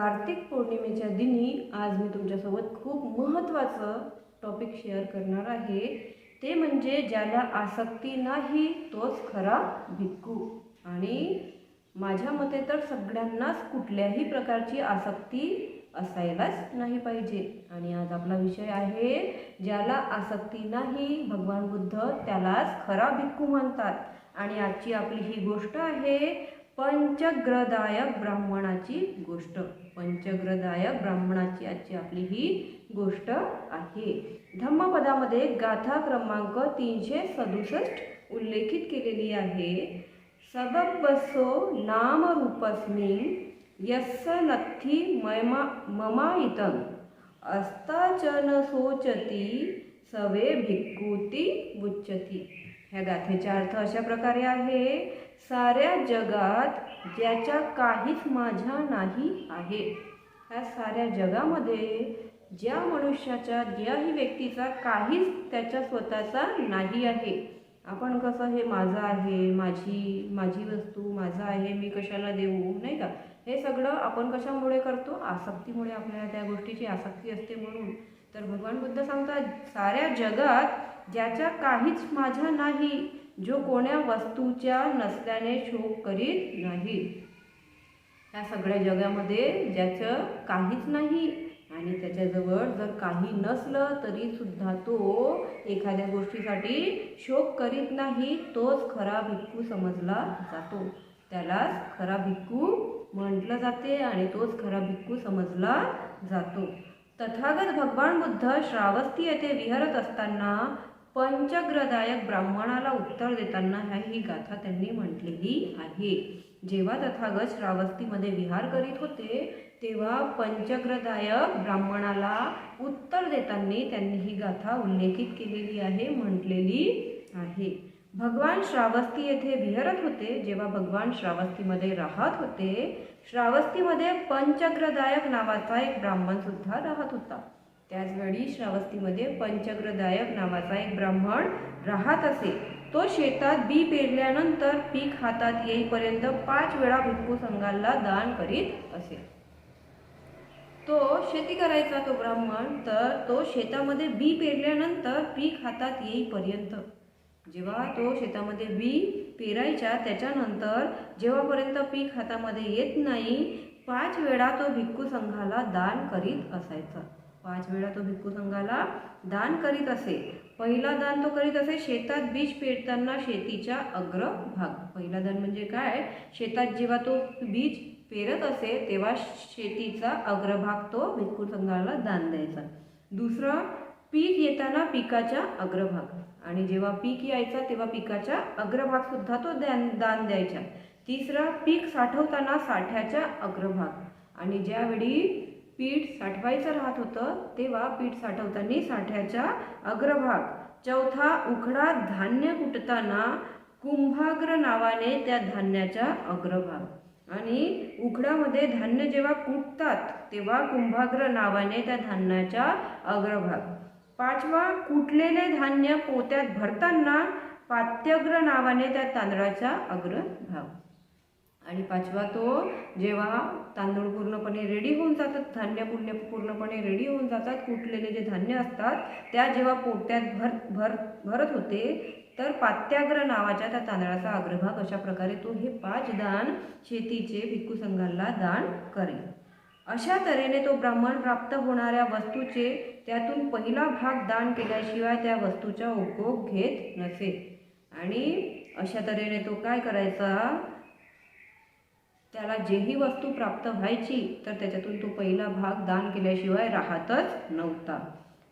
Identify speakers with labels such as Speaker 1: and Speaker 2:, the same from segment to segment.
Speaker 1: कार्तिक पौर्णिमेच्या दिनी आज मी तुमच्यासोबत खूप महत्त्वाचं टॉपिक शेअर करणार आहे. ते म्हणजे ज्याला आसक्ती नाही तोच खरा भिक्खू. आणि माझ्या मते तर सगळ्यांनाच कुठल्याही प्रकारची आसक्ती असायलाच नाही पाहिजे. आणि आज आपला विषय आहे ज्याला आसक्ती नाही भगवान बुद्ध त्यालाच खरा भिक्खू म्हणतात आणि आजची आपली ही गोष्ट आहे पंचग्रदायक ब्राह्मणाची गोष्ट. पंचग्रदायक ब्राह्मणाची आजची आपली ही गोष्ट आहे. धम्मपदामध्ये गाथा क्रमांक तीनशे सदुसष्ट उल्लेखित केलेली आहे. सबबसो नाम रूपस्मी यस्स नथी मयमा ममायितं। अस्ताचन सोचती सवे भिक्खूती बुच्चती ह्या गाथेचा अर्थ अशा प्रकारे आहे साऱ्या जगात ज्याच्या काहीच माझ्या नाही आहे. ह्या साऱ्या जगामध्ये ज्या मनुष्याच्या ज्याही व्यक्तीचा काहीच त्याच्या स्वतःचा नाही आहे. आपण कसं हे माझं आहे माझी माझी वस्तू माझं आहे मी कशाला देऊ नाही का? हे सगळं आपण कशामुळे करतो? आसक्तीमुळे आपल्याला त्या गोष्टीची आसक्ती असते म्हणून. तर भगवान बुद्ध सांगतात साऱ्या जगात ज्याच्या काहीच माझ्या नाही जो कोण्या वस्तूच्या नसल्याने शोक करीत नाही. या सगळ्या जगामध्ये ज्याचं काहीच नाही आणि त्याच्याजवळ जर काही नसलं तरी सुद्धा तो एखाद्या गोष्टीसाठी शोक करीत नाही तोच खरा भिक्खू समजला जातो. त्यालाच खरा भिक्खू म्हटलं जाते आणि तोच खरा भिक्खू समजला जातो. तथागत भगवान बुद्ध श्रावस्ती येथे विहरत असताना पंचग्रदायक ब्राह्मणाला उत्तर देताना ह्या ही गाथा त्यांनी म्हटलेली आहे. जेव्हा तथागत श्रावस्तीमध्ये विहार करीत होते तेव्हा पंचग्रदायक ब्राह्मणाला उत्तर देताना त्यांनी ही गाथा उल्लेखित केलेली आहे म्हटलेली आहे. भगवान श्रावस्ती येथे विहरत होते. जेव्हा भगवान श्रावस्तीमध्ये राहत होते श्रावस्तीमध्ये पंचग्रदायक नावाचा एक ब्राह्मण सुद्धा राहत होता. त्याचवेळी श्रावस्तीमध्ये पंचग्रदायक नावाचा एक ब्राह्मण राहत असे. तो शेतात बी पेरल्यानंतर पीक हातात येईपर्यंत पाच वेळा भिक्खू संघाला दान करीत असे. तो शेती करायचा तो ब्राह्मण तर तो शेतामध्ये बी पेरल्यानंतर पीक हातात येईपर्यंत. जेव्हा तो शेतामध्ये बी पेरायच्या त्याच्यानंतर जेव्हापर्यंत पीक हातामध्ये येत नाही पाच वेळा तो भिक्खू संघाला दान करीत असायचा. पाच वेळा तो भिक्खू संघाला दान करीत असे. पहिला दान तो करीत असे शेतात बीज पेरताना शेतीच्या अग्रभाग. पहिला दान म्हणजे काय? शेतात जेव्हा तो बीज पेरत असे तेव्हा शेतीचा अग्रभाग तो भिक्खू संघाला दान द्यायचा. दुसरं पीक येताना पिकाच्या अग्रभाग. आणि जेव्हा पीक यायचा तेव्हा पिकाच्या अग्रभाग सुद्धा तो दान दान द्यायचा. तिसरा पीक साठवताना साठ्याच्या अग्रभाग. आणि ज्यावेळी पीठ साठवायचं राहत होतं तेव्हा पीठ साठवताना साठ्याचा अग्रभाग चौथा उखडा धान्य कुटताना कुंभाग्र नावाने त्या धान्याचा अग्रभाग. आणि उखडामध्ये धान्य जेव्हा कुटतात तेव्हा कुंभाग्र नावाने त्या धान्याचा अग्रभाग. पाचवा कुटलेले धान्य पोत्यात भरताना पात्यग्र नावाने त्या तांदळाचा अग्रभाग. आणि पाचवा तो जेव्हा तांदूळ पूर्णपणे रेडी होऊन जातात धान्य पूर्ण पूर्णपणे रेडी होऊन जातात कुटलेले जे धान्य असतात त्या जेव्हा पोट्यात भर भर भरत होते तर पात्याग्र नावाच्या त्या तांदळाचा अग्रभाग अशा प्रकारे तो हे पाच दान शेतीचे भिक्खू संघाला दान करेल. अशा तऱ्हेने तो ब्राह्मण प्राप्त होणाऱ्या वस्तूचे त्यातून पहिला भाग दान केल्याशिवाय त्या वस्तूचा उपभोग घेत नसे. आणि अशा तऱ्हेने तो काय करायचा? त्याला जेही वस्तू प्राप्त व्हायची तर त्याच्यातून तो पहिला भाग दान केल्याशिवाय राहतच नव्हता.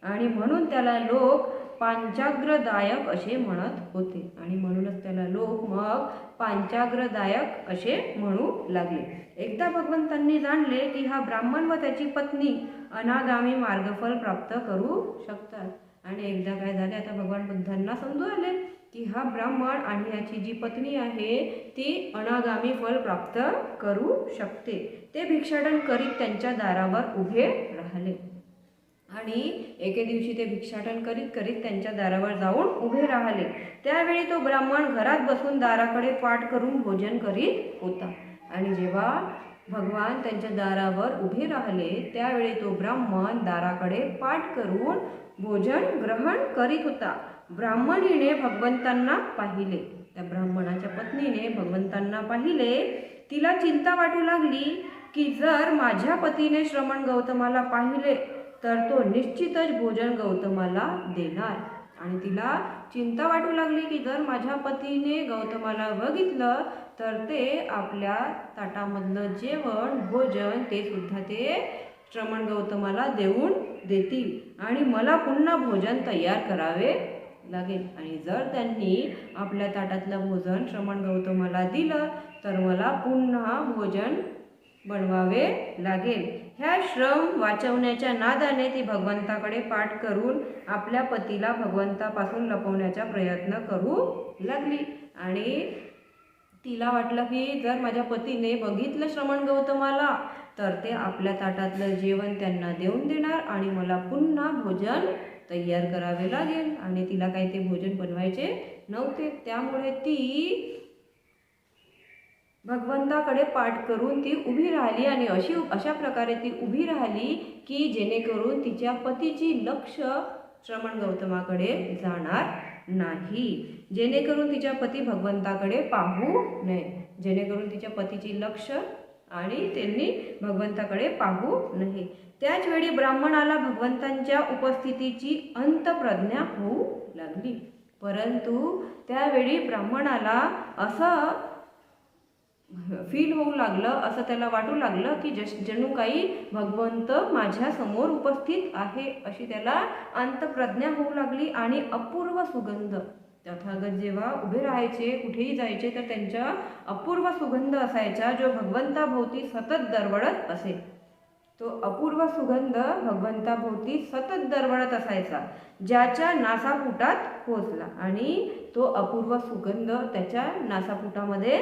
Speaker 1: आणि म्हणून त्याला लोक पांचाग्रदायक असे म्हणत होते. आणि म्हणूनच त्याला लोक मग पांचाग्रदायक असे म्हणू लागले. एकदा भगवंतांनी जाणले की हा ब्राह्मण व त्याची पत्नी अनागामी मार्गफल प्राप्त करू शकतात. आणि एकदा काय झाले आता भगवान बुद्धांना समजू आले. की हा ब्राह्मण आणि याची जी पत्नी आहे ती अनागामी फल प्राप्त करू शकते. ते भिक्षाटन करीत त्यांच्या दारावर उभे राहिले. आणि एके दिवशी ते भिक्षाटन करीत करीत त्यांच्या दारावर जाऊन उभे राहिले. त्यावेळी तो ब्राह्मण घरात बसून दाराकडे पाठ करून भोजन करीत होता. आणि जेव्हा भगवान त्यांच्या दारावर उभे राहिले. त्यावेळी तो ब्राह्मण दाराकडे पाठ करून भोजन ग्रहण करीत होता. ब्राह्मणीने भगवंतांना पाहिले. त्या ब्राह्मणाच्या पत्नीने भगवंतांना पाहिले. तिला चिंता वाटू लागली की जर माझ्या पतीने श्रमण गौतमाला पाहिले तर तो निश्चितच भोजन गौतमाला देणार. आणि तिला चिंता वाटू लागली की जर माझ्या पतीने गौतमाला बघितलं तर ते आपल्या ताटामधलं जेवण भोजन ते सुद्धा ते श्रमण गौतमाला देऊन देतील. आणि मला पुन्हा भोजन तयार करावे लागेल. आणि जर त्यांनी आपल्या ताटातलं भोजन श्रमण गौतमाला दिलं तर मला पुन्हा भोजन बनवावे लागेल. ह्या श्रम वाचवण्याच्या नादाने ती भगवंताकडे पाठ करून आपल्या पतीला भगवंतापासून लपवण्याचा प्रयत्न करू लागली. आणि तिला वाटलं की जर माझ्या पतीने बघितलं श्रमण गौतमाला तर ते आपल्या ताटातलं जेवण त्यांना देऊन देणार आणि मला पुन्हा भोजन तयार करावे लागेल. आणि तिला काही ते भोजन बनवायचे नव्हते. त्यामुळे ती भगवंताकडे पाठ करून ती उभी राहिली आणि अशी अशा प्रकारे ती उभी राहिली की जेणेकरून तिच्या पतीची लक्ष श्रमण गौतमाकडे जाणार. नाही. जेणेकरून तिच्या पती भगवंताकडे पाहू नये. जेणेकरून तिच्या पतीची लक्ष आणि त्यांनी भगवंताकडे पाहू नये. त्याच वेळी ब्राह्मणाला भगवंतांच्या उपस्थितीची अंतप्रज्ञा होऊ लागली. परंतु त्यावेळी ब्राह्मणाला असं फील होऊ लागलं असं त्याला वाटू लागलं की जश जणू काही भगवंत माझ्यासमोर उपस्थित आहे अशी त्याला अंतप्रज्ञा होऊ लागली आणि अपूर्व सुगंध. तथागत जेव्हा उभे राहायचे कुठेही जायचे तर त्यांच्या अपूर्व सुगंध असायचा जो भगवंताभोवती सतत दरवळत असे. तो अपूर्व सुगंध भगवंताभोवती सतत दरवळत असायचा ज्याच्या नासापुटात पोचला आणि तो अपूर्व सुगंध त्याच्या नासापुटामध्ये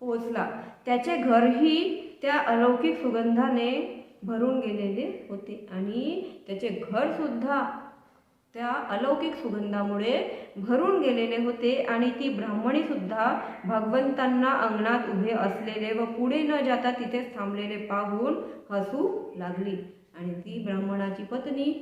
Speaker 1: पोहोचला. त्याचे घरही त्या अलौकिक सुगंधाने भरून गेलेले होते आणि त्याचे घरसुद्धा त्या अलौकिक सुगंधामुळे भरून गेलेले होते आणि ती ब्राह्मणीसुद्धा भगवंतांना अंगणात उभे असलेले व पुढे न जाता तिथेच थांबलेले पाहून हसू लागली. आणि ती ब्राह्मणाची पत्नी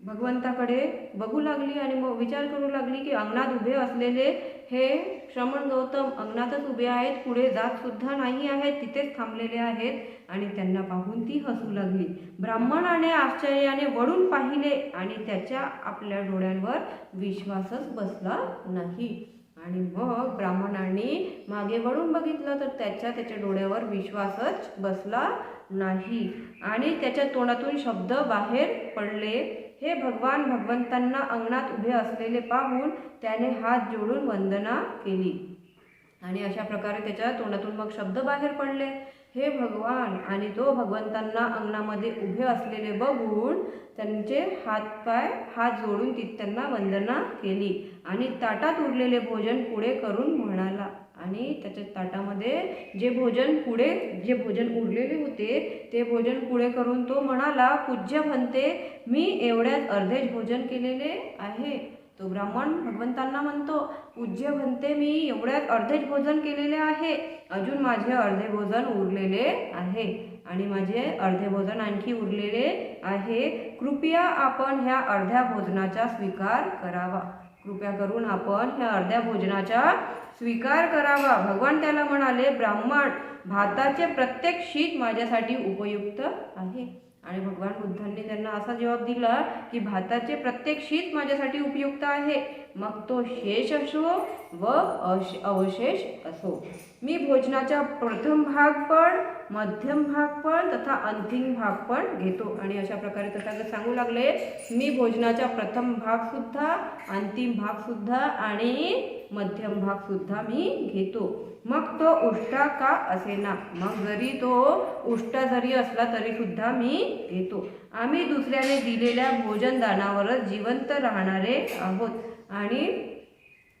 Speaker 1: भगवंताकडे बघू लागली आणि मग विचार करू लागली की अंगणात उभे असलेले हे श्रमण गौतम अंगणातच उभे आहेत. पुढे जात सुद्धा नाही आहेत. तिथेच थांबलेले आहेत आणि त्यांना पाहून ती हसू लागली. ब्राह्मणाने आश्चर्याने वळून पाहिले आणि त्याच्या आपल्या डोळ्यांवर विश्वासच बसला नाही. आणि मग ब्राह्मणाने मागे वळून बघितलं तर त्याच्या त्याच्या डोळ्यावर विश्वासच बसला नाही. आणि त्याच्या तोंडातून शब्द बाहेर पडले. हे भगवान भगवंतांना अंगणात उभे असलेले पाहून त्याने हात जोडून वंदना केली. आणि अशा प्रकारे त्याच्या तोंडातून मग शब्द बाहेर पडले. हे भगवान आणि तो भगवंतांना अंगणामध्ये उभे असलेले बघून त्यांचे हातपाय हात जोडून ती त्यांना वंदना केली आणि ताटात उरलेले भोजन पुढे करून म्हणाला. आणि त्याच्या ताटामध्ये जे भोजन पुढे जे भोजन उरलेले होते ते भोजन पुढे करून तो म्हणाला पूज्य म्हणते मी एवढ्यात अर्धेच भोजन केलेले आहे. तो ब्राह्मण भगवंतांना म्हणतो पूज्य म्हणते मी एवढ्यात अर्धेच भोजन केलेले आहे. अजून माझे अर्धे भोजन उरलेले आहे आणि माझे अर्धे भोजन आणखी उरलेले आहे. कृपया आपण ह्या अर्ध्या भोजनाचा स्वीकार करावा. कृपया करून आपण ह्या अर्ध्या भोजनाचा स्वीकार करावा. भगवान त्याला म्हणाले ब्राह्मण भाताचे प्रत्येक शीत माझ्यासाठी उपयुक्त आहे. आणि भगवान बुद्धांनी त्यांना असा जवाब दिला की भाताचे प्रत्येक शीत माझ्यासाठी उपयुक्त आहे. मग तो शेष असो व अश अवशेष असो. मी भोजनाचा प्रथम भाग पण मध्यम भाग पण तथा अंतिम भाग पण घेतो. आणि अशा प्रकारे तथागत सांगू लागले मी भोजनाचा प्रथम भाग सुद्धा अंतिम भाग सुद्धा आणि मध्यम भाग सुद्धा मी घेतो. मग तो उष्टा का असेना? मग जरी तो उष्टा जरी असला तरी सुद्धा मी घेतो. आम्ही दुसऱ्याने दिलेल्या भोजनदानावरच जिवंत राहणारे आहोत. आणि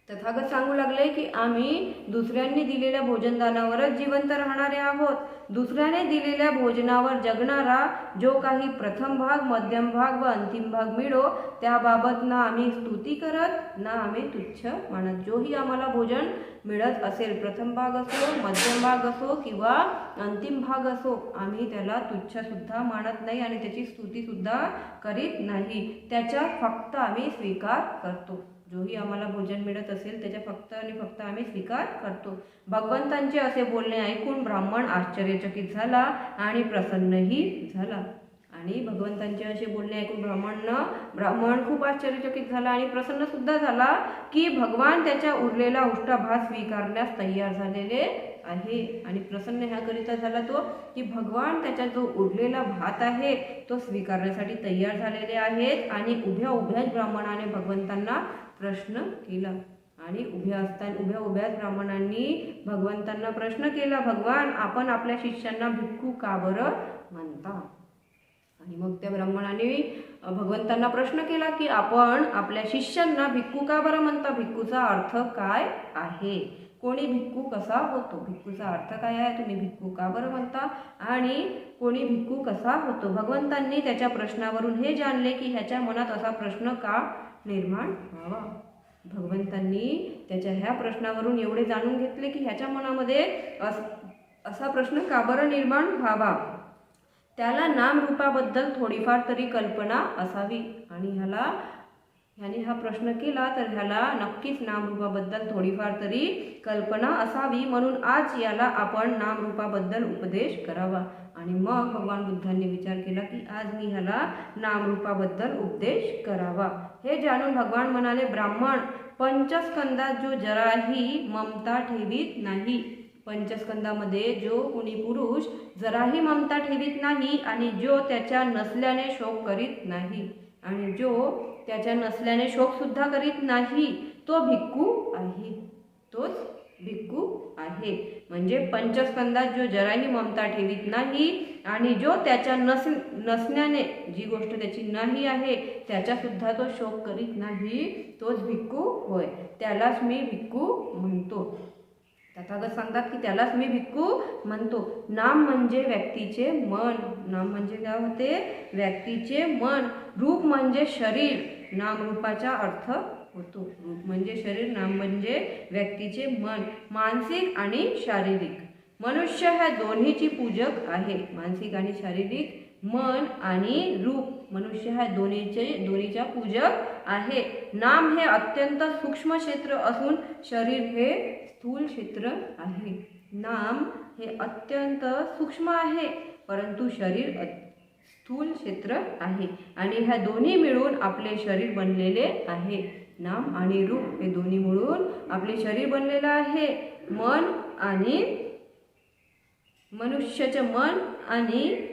Speaker 1: तथागत सांगू लागले की आम्ही दुसऱ्यांनी दिलेल्या भोजनदानावरच जिवंत राहणारे आहोत. दुसऱ्याने दिलेल्या भोजनावर जगणारा जो काही प्रथम भाग मध्यम भाग व अंतिम भाग मिळो त्याबाबत ना आम्ही स्तुती करत ना आम्ही तुच्छ मानत जोही आम्हाला भोजन मिळत असेल प्रथम भाग असो मध्यम भाग असो किंवा अंतिम भाग असो आम्ही त्याला तुच्छसुद्धा मानत नाही आणि त्याची स्तुतीसुद्धा करीत नाही. त्याचा फक्त आम्ही स्वीकार करतो. जोही आम्हाला भोजन मिळत असेल त्याच्या फक्त आणि फक्त आम्ही स्वीकार करतो. भगवंतांचे असे बोलणे ऐकून ब्राह्मण आश्चर्यचकित झाला आणि प्रसन्नही झाला. आणि भगवंतांचे असे बोलणे ऐकून ब्राह्मणनं ब्राह्मण खूप आश्चर्यचकित झाला आणि प्रसन्न सुद्धा झाला की भगवान त्याच्या उरलेला उष्टाभास स्वीकारण्यास तयार झालेले आहे. आणि प्रसन्न ह्याकरिता झाला तो की भगवान त्याचा जो उरलेला भात आहे तो स्वीकारण्यासाठी तयार झालेले आहेत. आणि उभ्या उभ्याच ब्राह्मणाने भगवंतांना प्रश्न केला. आणि उभ्या असताना उभ्या उभ्याच ब्राह्मणांनी भगवंतांना प्रश्न केला भगवान आपण आपल्या शिष्यांना भिक्खू का बरं म्हणता आणि मग त्या ब्राह्मणाने भगवंतांना प्रश्न केला की आपण आपल्या शिष्यांना भिक्खू का बरं म्हणता भिक्खूचा अर्थ काय आहे? कोणी भिक्खू कसा होतो? भिक्खूचा अर्थ काय आहे? तुम्ही भिक्खू का बरं म्हणता? आणि कोणी भिक्खू कसा होतो? भगवंतांनी त्याच्या प्रश्नावरून हे जाणले की ह्याच्या मनात असा प्रश्न का निर्माण व्हावा? भगवंतांनी त्याच्या ह्या प्रश्नावरून एवढे जाणून घेतले की ह्याच्या मनामध्ये अस असा प्रश्न का बरं निर्माण व्हावा? त्याला नामरूपाबद्दल थोडीफार तरी कल्पना असावी. आणि ह्याला ह्याने हा प्रश्न केला तर ह्याला नक्कीच नामरूपाबद्दल थोडीफार तरी कल्पना असावी म्हणून आज याला आपण नामरूपाबद्दल उपदेश करावा. आणि मग भगवान बुद्धांनी विचार केला की आज मी ह्याला नामरूपाबद्दल उपदेश करावा. हे जाणून भगवान म्हणाले ब्राह्मण पंचस्कंदात जो जराही ममता ठेवीत नाही. पंचस्कंदामध्ये जो कुणी पुरुष जराही ममता ठेवीत नाही आणि जो त्याच्या नसल्याने शोक करीत नाही. आणि जो त्याच्या नसल्याने शोक सुद्धा करीत नाही. तो भिक्खू आहे. तोच भिक्खू आहे. म्हणजे पंचस्कंदात जो जराही ममता ठेवीत नाही आणि जो त्याच्या नस नसण्याने जी गोष्ट त्याची नाही आहे त्याचासुद्धा तो शोक करीत नाही. तोच भिक्खू होय. त्यालाच मी भिक्खू म्हणतो. तथागत सांगतात की त्यालाच मी भिक्खू म्हणतो. नाम म्हणजे व्यक्तीचे मन. नाम म्हणजे काय होते? व्यक्तीचे मन. रूप म्हणजे शरीर. नामरूपाचा अर्थ होतो. रूप म्हणजे शरीर नाम म्हणजे व्यक्तीचे मन मानसिक आणि शारीरिक. मनुष्य ह्या दोन्हीची पूजक आहे. मानसिक आणि शारीरिक मन आणि रूप. मनुष्य ह्या दोन्हीचे दोन्हीच्या पूजक आहे. नाम हे अत्यंत सूक्ष्म क्षेत्र असून शरीर हे स्थूल क्षेत्र आहे. नाम हे अत्यंत सूक्ष्म आहे परंतु शरीर अ- स्थूल क्षेत्र आहे. आणि ह्या दोन्ही मिळून आपले शरीर बनलेले आहे. नाम आणि रूप हे दोन्ही मिळून आपले शरीर बनलेलं आहे. मन आणि मनुष्याचं मन आणि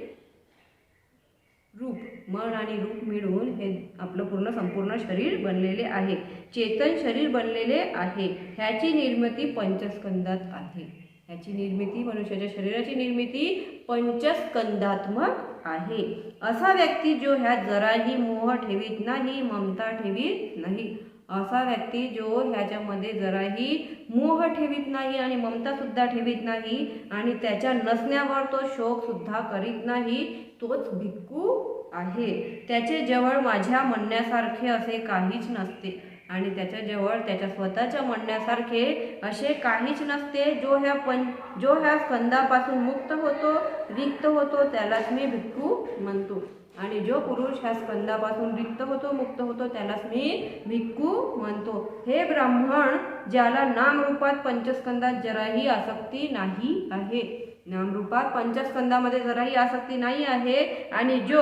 Speaker 1: रूप. मन आणि रूप मिळून हे आपलं पूर्ण संपूर्ण शरीर बनलेले आहे. चेतन शरीर बनलेले आहे. ह्याची निर्मिती पंचस्कंदात आहे. ह्याची निर्मिती मनुष्याच्या शरीराची निर्मिती पंचस्कंदात्मक आहे. असा व्यक्ती जो ह्या जराही मोह ठेवीत नाही ममता ठेवीत नाही. असा व्यक्ती जो ह्याच्यामध्ये जराही मोह ठेवीत नाही आणि ममता सुद्धा ठेवीत नाही आणि त्याच्या नसण्यावर तो शोक सुद्धा करीत नाही तोच भिक्खू आहे. त्याचे जवळ माझ्या म्हणण्यासारखे असे काहीच नसते. आणि त्याच्याजवळ त्याच्या स्वतःच्या म्हणण्यासारखे असे काहीच नसते. जो ह्या पं जो ह्या स्कंदापासून मुक्त होतो रिक्त होतो त्यालाच मी भिक्खू म्हणतो. आणि जो पुरुष ह्या स्कंदापासून रिक्त होतो मुक्त होतो त्यालाच मी भिक्खू म्हणतो. हे ब्राह्मण ज्याला नामरूपात पंचस्कंदात जराही आसक्ती नाही आहे. नामरूपात पंचस्कंदामध्ये जराही आसक्ती नाही आहे. आणि जो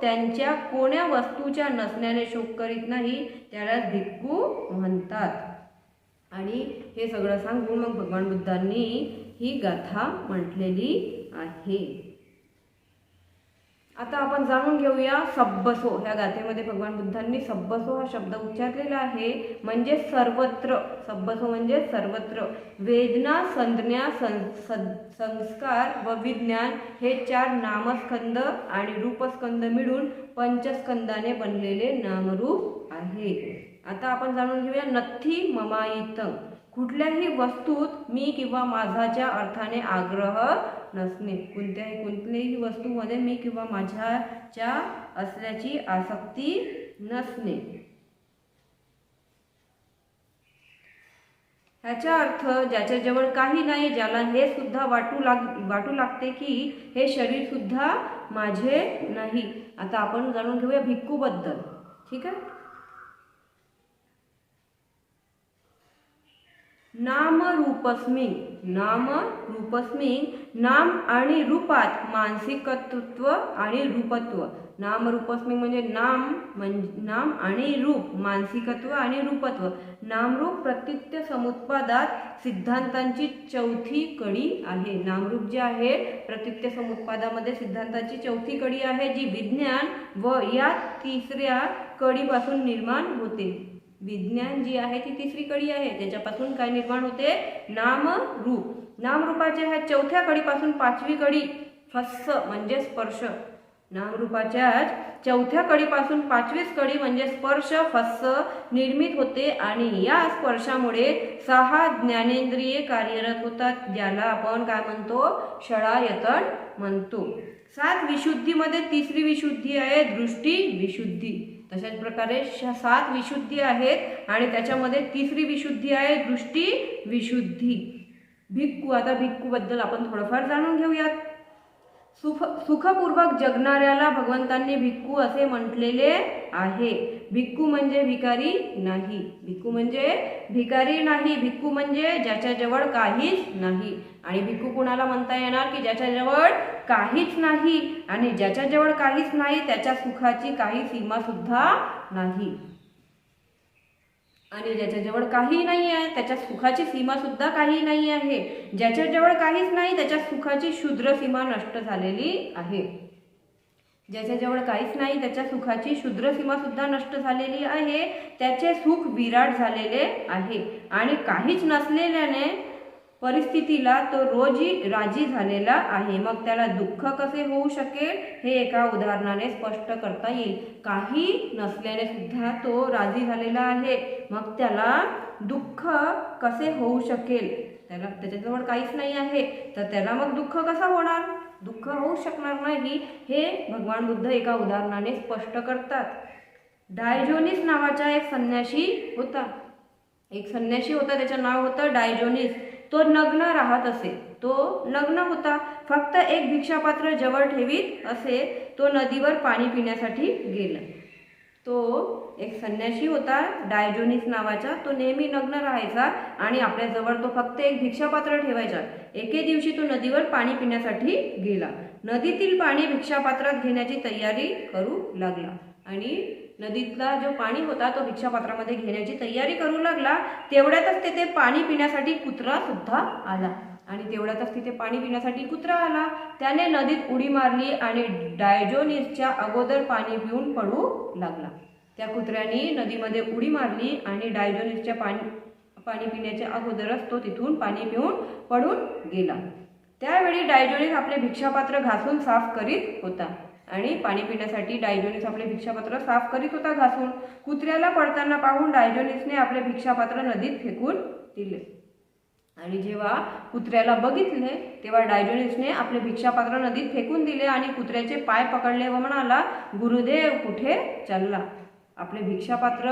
Speaker 1: त्यांच्या कोण्या वस्तूच्या नसण्याने शोक करीत नाही त्यालाच भिक्खू म्हणतात. आणि हे सगळं सांगून मग भगवान बुद्धांनी ही गाथा म्हटलेली आहे. आता आपण जाणून घेऊया सब्बसो. ह्या गाथेमध्ये भगवान बुद्धांनी सब्बसो हा शब्द उच्चारलेला आहे. म्हणजे सर्वत्र. सब्बसो म्हणजे सर्वत्र. वेदना संज्ञा सं संस्कार व विज्ञान हे चार नामस्कंद आणि रूपस्कंद मिळून पंचस्कंदाने बनलेले नामरूप आहे. आता आपण जाणून घेऊया नथी ममाईतंग कुठल्याही वस्तूत मी किंवा माझाच्या अर्थाने आग्रह नसणे. कोणत्याही कोणत्याही वस्तूमध्ये मी किंवा माझ्याच्या असल्याची आसक्ती नसणे. ह्याचा अर्थ ज्याच्याजवळ काही नाही ज्याला हे सुद्धा वाटू लाग वाटू लागते की हे शरीर सुद्धा माझे नाही. आता आपण जाणून घेऊया भिक्खूबद्दल. ठीक आहे? नाम रूपस्मिंग नाम रूपस्मिंग नाम आणि रूपात मानसिकत्व आणि रूपत्व. नाम रूपस्मिंग म्हणजे नाम म्हणजे नाम आणि रूप मानसिकत्व आणि रूपत्व. नामरूप प्रत्यत्य समुत्पादात सिद्धांतांची चौथी कडी आहे. नामरूप जे आहे प्रत्यत्य समुत्पादामध्ये सिद्धांताची चौथी कडी आहे जी विज्ञान व या तिसऱ्या कडीपासून निर्माण होते. विज्ञान जी आहे ती तिसरी कडी आहे. त्याच्यापासून काय निर्माण होते? नामरूप. नामरूपाच्या ह्या चौथ्या कडीपासून पाचवी कडी फस्स म्हणजे स्पर्श. नामरूपाच्या चौथ्या कडीपासून पाचवीच कडी म्हणजे स्पर्श फस्स निर्मित होते आणि या स्पर्शामुळे सहा ज्ञानेंद्रिये कार्यरत होतात ज्याला आपण काय म्हणतो? शळायतन म्हणतो. सात विशुद्धीमध्ये तिसरी विशुद्धी आहे दृष्टी विशुद्धी. तशाच प्रकारे श- सात विशुद्धी आहेत आणि त्याच्यामध्ये तिसरी विशुद्धी आहे दृष्टी विशुद्धी. भिक्खू आता भिक्खूबद्दल आपण थोडंफार जाणून घेऊयात. सुख सुखपूर्वक जगणाऱ्याला भगवंतांनी भिक्खू असे म्हटलेले आहे. भिक्खू म्हणजे भिकारी नाही. भिक्खू म्हणजे भिकारी नाही. भिक्खू म्हणजे ज्याच्याजवळ काहीच नाही. आणि भिक्खू कुणाला म्हणता येणार? की ज्याच्याजवळ काहीच नाही. आणि ज्याच्याजवळ काहीच नाही त्याच्या सुखाची काही सीमा सुद्धा नाही. आणि ज्याच्याजवळ काही नाही आहे त्याच्या सुखाची सीमा सुद्धा काही नाही आहे. ज्याच्याजवळ काहीच नाही त्याच्या सुखाची क्षुद्र सीमा नष्ट झालेली आहे. ज्याच्याजवळ काहीच नाही त्याच्या सुखाची क्षुद्र सीमा सुद्धा नष्ट झालेली आहे. त्याचे सुख विराट झालेले आहे. आणि काहीच नसलेल्याने परिस्थितीला तो रोजी राजी झालेला आहे. मग त्याला दुःख कसे होऊ शकेल हे एका उदाहरणाने स्पष्ट करता येईल. काही नसल्याने सुद्धा तो राजी झालेला आहे. मग त्याला दुःख कसे होऊ शकेल? त्याला त्याच्याजवळ काहीच नाही आहे. तर त्याला मग दुःख कसं होणार? दुःख होऊ शकणार नाही हे भगवान बुद्ध एका उदाहरणाने स्पष्ट करतात. डायजोनिस नावाचा एक संन्याशी होता. एक संन्याशी होता त्याचं नाव होतं डायजोनिस. तो नग्न राहत असे. तो नग्न होता. फक्त एक भिक्षापात्र जवळ ठेवीत असे तो नदीवर पाणी पिण्यासाठी गेला. तो एक संन्याशी होता डायजोनिस नावाचा. तो नेहमी नग्न राहायचा आणि आपल्याजवळ तो फक्त एक भिक्षापात्र ठेवायचा. एके दिवशी तो नदीवर पाणी पिण्यासाठी गेला. नदीतील पाणी भिक्षापात्रात घेण्याची तयारी करू लागला. आणि नदीतला जो पाणी होता तो भिक्षापात्रामध्ये घेण्याची तयारी करू लागला. तेवढ्यातच तेथे पाणी पिण्यासाठी कुत्रा सुद्धा आला. आणि तेवढ्यातच तिथे पाणी पिण्यासाठी कुत्रा आला. त्याने नदीत उडी मारली आणि डायजोनिसच्या अगोदर पाणी पिऊन पडू लागला. त्या कुत्र्याने नदीमध्ये उडी मारली आणि डायजोनिसच्या पाणी पाणी पिण्याच्या अगोदरच तो तिथून पाणी पिऊन पडून गेला. त्यावेळी डायजोनिस आपले भिक्षापात्र घासून साफ करीत होता आणि पाणी पिण्यासाठी डायजोनिस आपले भिक्षापात्र साफ करीत होता घासून. कुत्र्याला पडताना पाहून डायजोनिसने आपले भिक्षापात्र नदीत फेकून दिले. आणि जेव्हा कुत्र्याला बघितले तेव्हा डायजोनिसने आपले भिक्षापात्र नदीत फेकून दिले आणि कुत्र्याचे पाय पकडले व म्हणाला गुरुदेव कुठे चालला? आपले भिक्षापात्र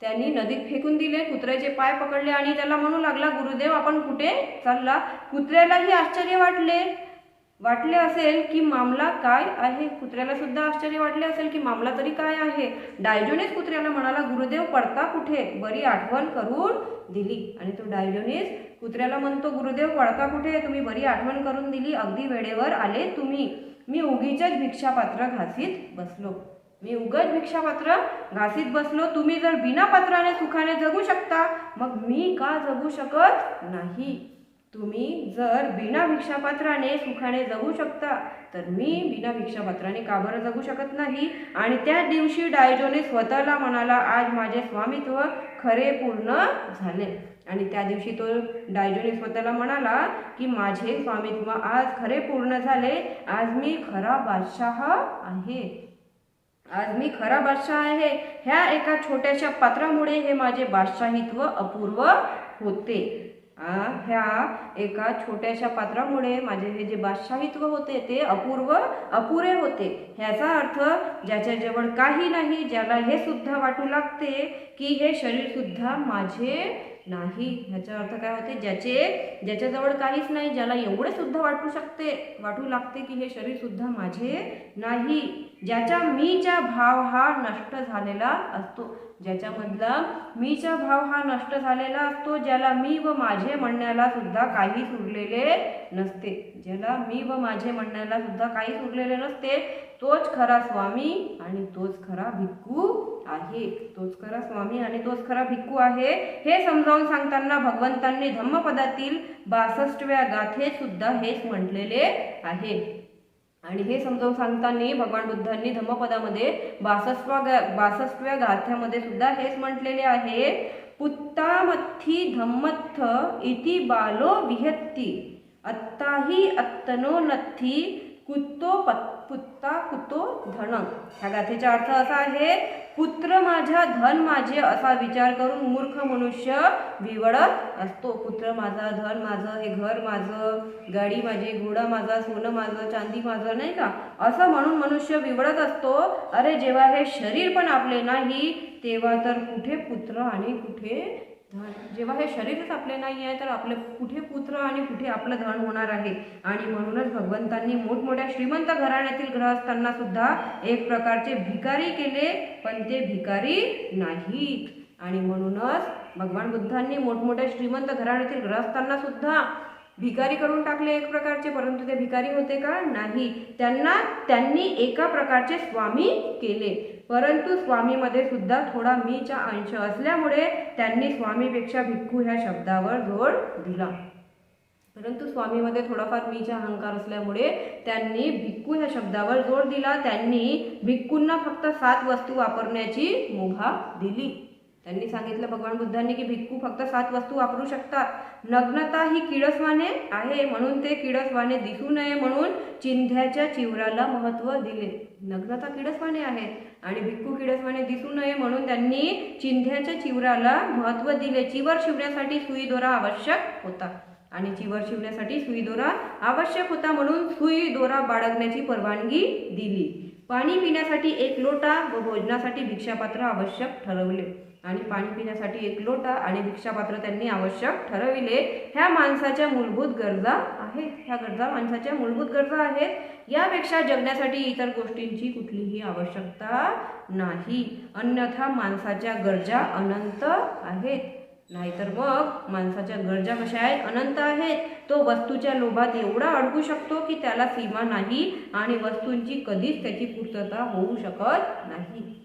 Speaker 1: त्यांनी नदीत फेकून दिले कुत्र्याचे पाय पकडले आणि त्याला म्हणू लागला गुरुदेव आपण कुठे चालला? कुत्र्यालाही आश्चर्य वाटले. वाटले असेल की मामला काय आहे? कुत्र्याला सुद्धा आश्चर्य वाटले असेल की मामला तरी काय आहे? डायजोनीस कुत्र्याला म्हणाला गुरुदेव पडता कुठे? बरी आठवण करून दिली. आणि तो डायजोनिस कुत्र्याला म्हणतो गुरुदेव पडता कुठे? तुम्ही बरी आठवण करून दिली. अगदी वेळेवर आले तुम्ही. मी उगीचच भिक्षापात्र घासीत बसलो. मी उगच भिक्षापात्र घासीत बसलो. तुम्ही जर बिना पात्राने सुखाने जगू शकता मग मी का जगू शकत नाही? तुम्ही जर बिना भिक्षापात्राने सुखाने जगू शकता तर मी बिना भिक्षापात्राने का बरं जगू शकत नाही? आणि त्या दिवशी डायजोने स्वतःला म्हणाला आज माझे स्वामित्व खरे पूर्ण झाले. आणि त्या दिवशी तो डायजोने स्वतःला म्हणाला की माझे स्वामित्व आज खरे पूर्ण झाले. आज मी खरा बादशाह आहे. आज मी खरा बादशाह आहे. ह्या एका छोट्याशा पात्रामुळे हे माझे बादशाहित्व अपूर्व होते. ह्या एका छोट्याशा पात्रामुळे माझे हे जे बादशाहित्व होते ते अपूर्व अपुरे होते. ह्याचा अर्थ ज्याच्याजवळ काही नाही ज्याला हे सुद्धा वाटू लागते की हे शरीर सुद्धा माझे नाही. ह्याचा अर्थ काय होते? ज्याचे ज्याच्याजवळ काहीच नाही ज्याला एवढे सुद्धा वाटू शकते वाटू लागते की हे शरीर सुद्धा माझे नाही. ज्याच्या मीचा भाव हा नष्ट झालेला असतो. ज्याच्यामधला मीचा भाव हा नष्ट झालेला असतो ज्याला मी व माझे म्हणण्याला सुद्धा काहीच उरलेले नसते. ज्याला मी व माझे म्हणण्याला सुद्धा काहीच उरलेले नसते तोच खरा स्वामी आणि तोच खरा भिक्खू आहे. तोच खरा स्वामी आणि तोच खरा भिक्खू आहे. हे समजावून सांगताना भगवंतांनी धम्मपदातील बासष्टव्या गाथेत सुद्धा हेच म्हटलेले आहे. आणि हे समजावून सांगताना भगवान बुद्धांनी धम्मपदामध्ये बासष्टवा बासष्टव्या गाथ्यामध्ये सुद्धा हेच म्हटलेले आहे पुत्तामथी धम्मथ इति बालो विहत्ती अत्ताही अत्तनो नथी कुत्तो पत पुत्ता कुतो धन ह्या गाथेचा अर्थ असा आहे पुत्र माझ्या धन माझे असा विचार करून मूर्ख मनुष्य विवळत असतो. पुत्र माझा धन माझं हे घर माझं गाडी माझी घोडा माझा सोनं माझं चांदी माझं नाही का? असं म्हणून मनुष्य विवळत असतो. अरे जेव्हा हे शरीर पण आपले नाही तेव्हा तर कुठे पुत्र आणि कुठे धन. जेव्हा हे शरीरच आपले नाही आहे तर आपले कुठे पुत्र आणि कुठे आपलं धन होणार आहे? आणि म्हणूनच भगवंतांनी मोठमोठ्या श्रीमंत घराण्यातील ग्रहस्थांना सुद्धा एक प्रकारचे भिकारी केले पण ते भिकारी नाहीत. आणि म्हणूनच भगवान बुद्धांनी मोठमोठ्या श्रीमंत घराण्यातील ग्रहस्थांना सुद्धा भिकारी करून टाकले एक प्रकारचे परंतु ते भिकारी होते का? नाही. त्यांना त्यांनी एका प्रकारचे स्वामी केले. परंतु स्वामीमध्ये सुद्धा थोडा मीचा अंश असल्यामुळे त्यांनी स्वामीपेक्षा भिक्खू ह्या शब्दावर जोर दिला. परंतु स्वामीमध्ये थोडाफार मीचा अहंकार असल्यामुळे त्यांनी भिक्खू ह्या शब्दावर जोर दिला. त्यांनी भिक्खूंना फक्त सात वस्तू वापरण्याची मुभा दिली. त्यांनी सांगितलं भगवान बुद्धांनी की भिक्खू फक्त सात वस्तू वापरू शकतात. नग्नता ही किडसवाने आहे म्हणून ते किडसवाने दिसू नये म्हणून चिंध्याच्या चिवराला महत्त्व दिले. नग्नता किडसवाने आहे आणि भिक्खू किडसवाने दिसू नये म्हणून त्यांनी चिंध्याच्या चिवराला महत्त्व दिले. चिवर शिवण्यासाठी सुई दोरा आवश्यक होता आणि चिवर शिवण्यासाठी सुई दोरा आवश्यक होता म्हणून सुई दोरा बाळगण्याची परवानगी दिली. पाणी पिण्यासाठी एक लोटा व भोजनासाठी भिक्षापात्र आवश्यक ठरवले. आणि पाणी पिण्यासाठी एक लोटा आणि भिक्षापात्र त्यांनी आवश्यक ठरविले. ह्या माणसाच्या मूलभूत गरजा आहेत. ह्या गरजा माणसाच्या मूलभूत गरजा आहेत. यापेक्षा जगण्यासाठी इतर गोष्टींची कुठलीही आवश्यकता नाही. अन्यथा माणसाच्या गरजा अनंत आहेत. नाहीतर मग माणसाच्या गरजा कशा आहेत अनंत आहेत? तो वस्तूच्या लोभात एवढा अडकू शकतो की त्याला सीमा नाही आणि वस्तूंची कधीच त्याची पूर्तता होऊ शकत नाही.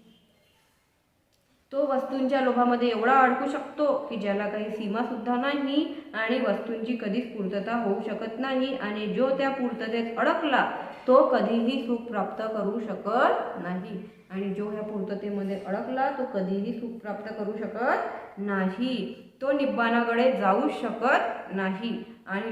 Speaker 1: तो वस्तूंच्या लोभामध्ये एवढा अडकू शकतो की ज्याला काही सीमासुद्धा नाही आणि वस्तूंची कधीच पूर्तता होऊ शकत नाही. आणि जो त्या पूर्ततेत अडकला तो कधीही सुख प्राप्त करू शकत नाही. आणि जो ह्या पूर्ततेमध्ये अडकला तो कधीही सुख प्राप्त करू शकत नाही. तो निब्बाणाकडे जाऊ शकत नाही. आणि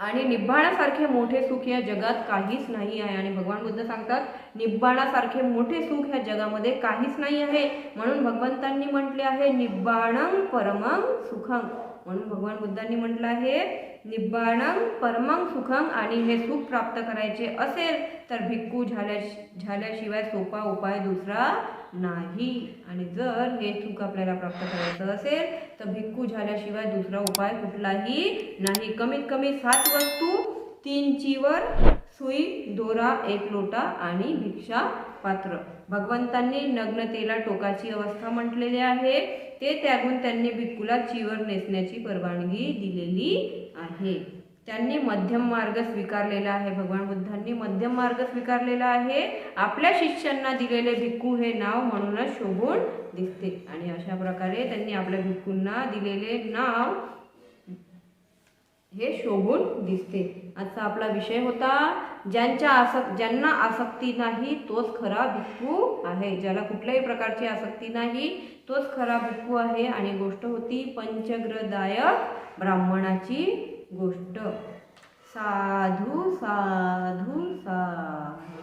Speaker 1: आणि निब्बाणासारखे मोठे सुख या जगात काहीच नाही आहे. आणि भगवान बुद्ध सांगतात निब्बाणासारखे मोठे सुख ह्या जगामध्ये काहीच नाही आहे. म्हणून भगवंतांनी म्हटले आहे निब्बाणं परमं सुखं. म्हणून भगवान बुद्धांनी म्हटलं आहे निब्बाणं परमं सुखं आणि हे सुख प्राप्त करायचे असेल तर भिक्खू झाल्या झाल्याशिवाय सोपा उपाय दुसरा नाही. आणि जर हे सुख आपल्याला प्राप्त करायचं असेल तर भिक्खू झाल्याशिवाय दुसरा उपाय कुठलाही नाही. कमीत कमी सात वस्तू तीन चीवर सुई दोरा एक लोटा आणि भिक्षा पात्र. भगवंतांनी नग्नतेला टोकाची अवस्था म्हटलेली आहे. ते त्यागून त्यांनी भिक्खूला चिवर नेसण्याची परवानगी दिलेली आहे. त्यांनी मध्यम मार्ग स्वीकारलेला आहे. भगवान बुद्धांनी मध्यम मार्ग स्वीकारलेला आहे. आपल्या शिष्यांना दिलेले भिक्खू हे नाव म्हणूनच शोभून दिसते. आणि अशा प्रकारे त्यांनी आपल्या भिक्खूंना दिलेले नाव हे शोभून दिसते. आजचा आपला विषय होता. ज्यांच्या आसक ज्यांना आसक्ती नाही तोच खरा भिक्खू आहे. ज्याला कुठल्याही प्रकारची आसक्ती नाही तोच खरा भिक्खू आहे. आणि गोष्ट होती पंचग्रदायक ब्राह्मणाची. गोष्ट. साधू साधू साधू.